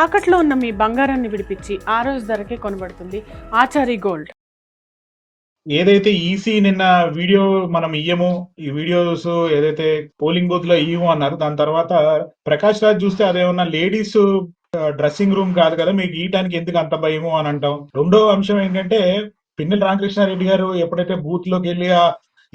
తాకట్లో ఉన్న మీ బంగారాన్ని విడిపించి ఆ రోజు ధరకే కొనబడుతుంది ఆచారి గోల్డ్. ఏదైతే ఈసీ నిన్న వీడియో మనం ఇయ్యము ఈ వీడియోస్ ఏదైతే పోలింగ్ బూత్లో ఇయ్యము అన్నారు దాని తర్వాత ప్రకాష్ రాజ్ చూస్తే అదేమన్నా లేడీస్ డ్రెస్సింగ్ రూమ్ కాదు కదా మీకు ఇయటానికి ఎందుకు అంత భయము అని అంటాం. రెండో అంశం ఏంటంటే పిన్నెల రామకృష్ణారెడ్డి గారు ఎప్పుడైతే బూత్లోకి వెళ్ళి ఆ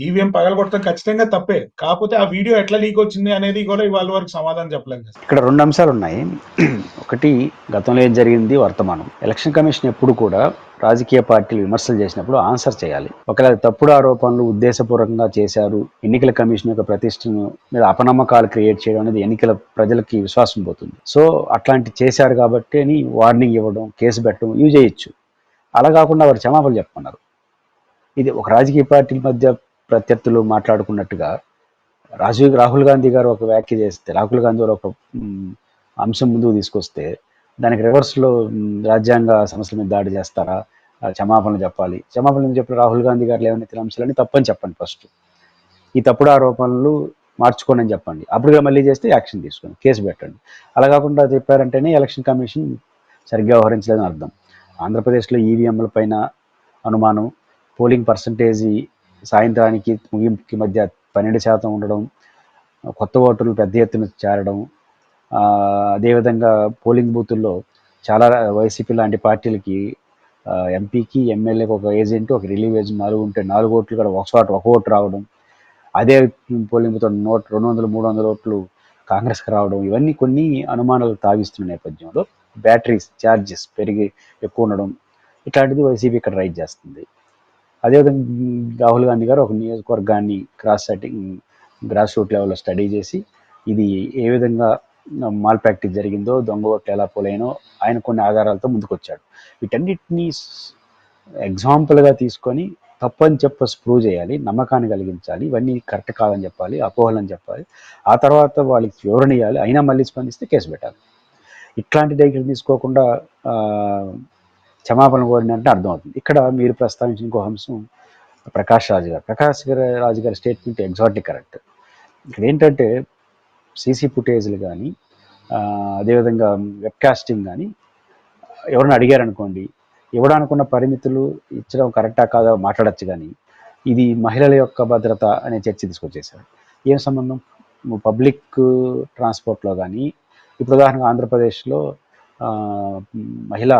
ఈవీఎం పగలగొట్టడం ఖచ్చితంగా తప్పే. కాకపోతే ఆ వీడియో ఎట్లా లీక్ వచ్చింది అనేది కూడా ఇవాళ వరకు సమాధానం చెప్పలేదు ఇక్కడ రెండు అంశాలు ఉన్నాయి. ఒకటి గతంలో ఏం జరిగింది? వర్తమానం. ఎలక్షన్ కమిషన్ ఎప్పుడు కూడా రాజకీయ పార్టీలు విమర్శలు చేసినప్పుడు ఆన్సర్ చేయాలి. ఒకవేళ తప్పుడు ఆరోపణలు ఉద్దేశపూర్వకంగా చేశారు ఎన్నికల కమిషన్ యొక్క ప్రతిష్టను మీద అపనమ్మకాలు క్రియేట్ చేయడం అనేది ఎన్నికల ప్రజలకి విశ్వాసం పోతుంది. సో అట్లాంటి చేశారు కాబట్టి అని వార్నింగ్ ఇవ్వడం కేసు పెట్టడం ఇవి చేయొచ్చు. అలా కాకుండా వారు క్షమాపణలు చెప్పుకున్నారు ఇది ఒక రాజకీయ పార్టీల మధ్య ప్రత్యర్థులు మాట్లాడుకున్నట్టుగా రాజీవ్ రాహుల్ గాంధీ గారు ఒక వ్యాఖ్య చేస్తే రాహుల్ గాంధీ గారు ఒక అంశం ముందుకు తీసుకొస్తే దానికి రివర్స్లో రాజ్యాంగ సమస్యల మీద దాడి చేస్తారా? క్షమాపణలు చెప్పాలి. క్షమాపణలు చెప్పిన రాహుల్ గాంధీ గారు లేవనెత్తిన అంశాలని తప్పని చెప్పండి ఫస్ట్ ఈ తప్పుడు ఆరోపణలు మార్చుకోండి అని చెప్పండి. అప్పుడుగా మళ్ళీ చేస్తే యాక్షన్ తీసుకోండి. కేసు పెట్టండి. అలా కాకుండా చెప్పారంటేనే ఎలక్షన్ కమిషన్ సరిగ్గా వ్యవహరించలేదని అర్థం. ఆంధ్రప్రదేశ్లో ఈవీఎంల పైన అనుమానం పోలింగ్ పర్సంటేజీ సాయంత్రానికి ముగింపుకి మధ్య పన్నెండు శాతం ఉండడం కొత్త ఓటర్లు పెద్ద ఎత్తున చేరడం అదేవిధంగా పోలింగ్ బూతుల్లో చాలా వైసీపీ లాంటి పార్టీలకి ఎంపీకి ఎమ్మెల్యేకి ఒక ఏజెంట్ ఒక రిలీవ్ ఏజెంట్ నాలుగు ఉంటే నాలుగు ఓట్లు కూడా ఒక చోట ఒక ఓటు రావడం అదే పోలింగ్ బూత్ నోట్ రెండు వందలు మూడు వందల ఓట్లు కాంగ్రెస్కి రావడం ఇవన్నీ కొన్ని అనుమానాలు తావిస్తున్న నేపథ్యంలో బ్యాటరీస్ ఛార్జెస్ పెరిగి ఎక్కువ ఉండడం ఇట్లాంటిది వైసీపీ ఇక్కడ రైట్ చేస్తుంది. అదేవిధంగా రాహుల్ గాంధీ గారు ఒక నియోజకవర్గాన్ని క్రాస్ సెట్టింగ్ గ్రాస్ రూట్ లెవెల్లో స్టడీ చేసి ఇది ఏ విధంగా మాల్ ప్రాక్టీస్ జరిగిందో దొంగ ఓట్లు ఎలా పోలేనో ఆయన కొన్ని ఆధారాలతో ముందుకొచ్చాడు. వీటన్నిటినీ ఎగ్జాంపుల్గా తీసుకొని తప్పని చెప్పసి ప్రూవ్ చేయాలి నమ్మకాన్ని కలిగించాలి ఇవన్నీ కరెక్ట్ కాదని చెప్పాలి అపోహలని చెప్పాలి. ఆ తర్వాత వాళ్ళకి వివరణ ఇవ్వాలి అయినా మళ్ళీ స్పందిస్తే కేసు పెట్టాలి. ఇట్లాంటి దగ్గర తీసుకోకుండా క్షమాపణ కోరినంటే అర్థమవుతుంది. ఇక్కడ మీరు ప్రస్తావించిన ఇంకో అంశం ప్రకాష్ రాజు గారు. ప్రకాష్ గారు రాజు గారి స్టేట్మెంట్ ఎగ్జాక్ట్లీ కరెక్ట్ ఇక్కడ ఏంటంటే సీసీ ఫుటేజ్లు కానీ అదేవిధంగా వెబ్కాస్టింగ్ కానీ ఎవరైనా అడిగారు అనుకోండి ఇవ్వడానుకున్న పరిమితులు ఇచ్చడం కరెక్టా కాదా మాట్లాడచ్చు కానీ ఇది మహిళల యొక్క భద్రత అనే చర్చ తీసుకొచ్చేసారు ఏం సంబంధం? పబ్లిక్ ట్రాన్స్పోర్ట్లో కానీ ఇప్పుడు ఉదాహరణగా ఆంధ్రప్రదేశ్లో మహిళా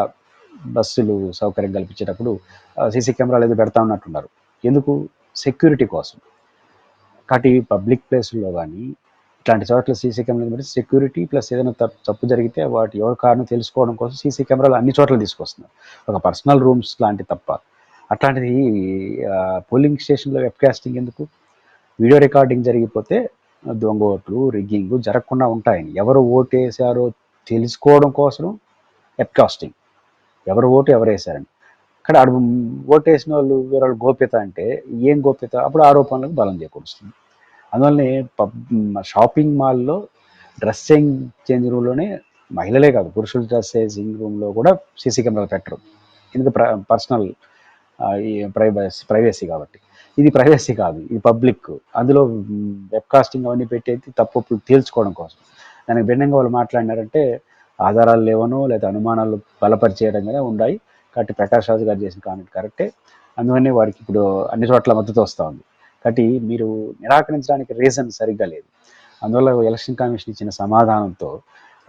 బస్సులు సౌకర్యం కల్పించేటప్పుడు సీసీ కెమెరాలు ఏదో పెడతా ఉన్నట్టున్నారు. ఎందుకు? సెక్యూరిటీ కోసం. కాబట్టి పబ్లిక్ ప్లేసుల్లో కానీ ఇట్లాంటి చోట్ల సీసీ కెమెరాలు పెట్టి సెక్యూరిటీ ప్లస్ ఏదైనా తప్పు తప్పు జరిగితే వాటి ఎవరి కారణం తెలుసుకోవడం కోసం సీసీ కెమెరాలు అన్ని చోట్ల తీసుకొస్తున్నారు. ఒక పర్సనల్ రూమ్స్ లాంటి తప్ప. అట్లాంటిది పోలింగ్ స్టేషన్లో వెబ్కాస్టింగ్ ఎందుకు? వీడియో రికార్డింగ్ జరిగిపోతే దొంగ ఓట్లు రిగ్గింగ్ జరగకుండా ఉంటాయని. ఎవరు ఓటు వేసారో తెలుసుకోవడం కోసం వెబ్కాస్టింగ్ ఎవరు ఓటు ఎవరు వేశారని ఇక్కడ అడు ఓటు వేసిన వాళ్ళు వివరాలు గోప్యత అంటే ఏం గోప్యత? అప్పుడు ఆరోపణలకు బలం చేకూరుస్తుంది. అందువల్లనే పబ్ షాపింగ్ మాల్లో డ్రెస్సింగ్ చేంజ్ రూమ్లోనే మహిళలే కాదు పురుషుల డ్రెస్సింగ్ రూమ్లో కూడా సీసీ కెమెరాలు పెట్టరు. ఎందుకు ప్ర పర్సనల్ ప్రైవసీ ప్రైవసీ కాబట్టి. ఇది ప్రైవసీ కాదు ఇది పబ్లిక్ అందులో వెబ్కాస్టింగ్ అవన్నీ పెట్టేది తప్పు తేల్చుకోవడం కోసం. దానికి భిన్నంగా వాళ్ళు మాట్లాడినారంటే ఆధారాలు లేవనో లేదా అనుమానాలు బలపరిచేయడంగానే ఉన్నాయి కాబట్టి ప్రకాష్ రాజు గారు చేసిన కామెంట్ కరెక్టే అందువల్లనే వాడికి ఇప్పుడు అన్ని చోట్ల మద్దతు వస్తూ ఉంది. కాబట్టి మీరు నిరాకరించడానికి రీజన్ సరిగ్గా లేదు. అందువల్ల ఎలక్షన్ కమిషన్ ఇచ్చిన సమాధానంతో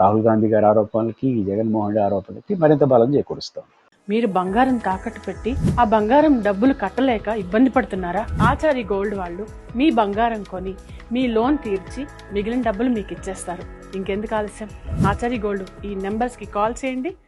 రాహుల్ గాంధీ గారి ఆరోపణలకి జగన్మోహన్ రెడ్డి ఆరోపణలకి మరింత బలం చేకూరుస్తాం మీరు బంగారం తాకట్టు పెట్టి ఆ బంగారం డబ్బులు కట్టలేక ఇబ్బంది పడుతున్నారా? ఆచారి గోల్డ్ వాళ్ళు మీ బంగారం కొని మీ లోన్ తీర్చి మిగిలిన డబ్బులు మీకు ఇచ్చేస్తారు. ఇంకెందుకు ఆలస్యం? ఆచారి గోల్డ్ ఈ నెంబర్స్కి కాల్ చేయండి.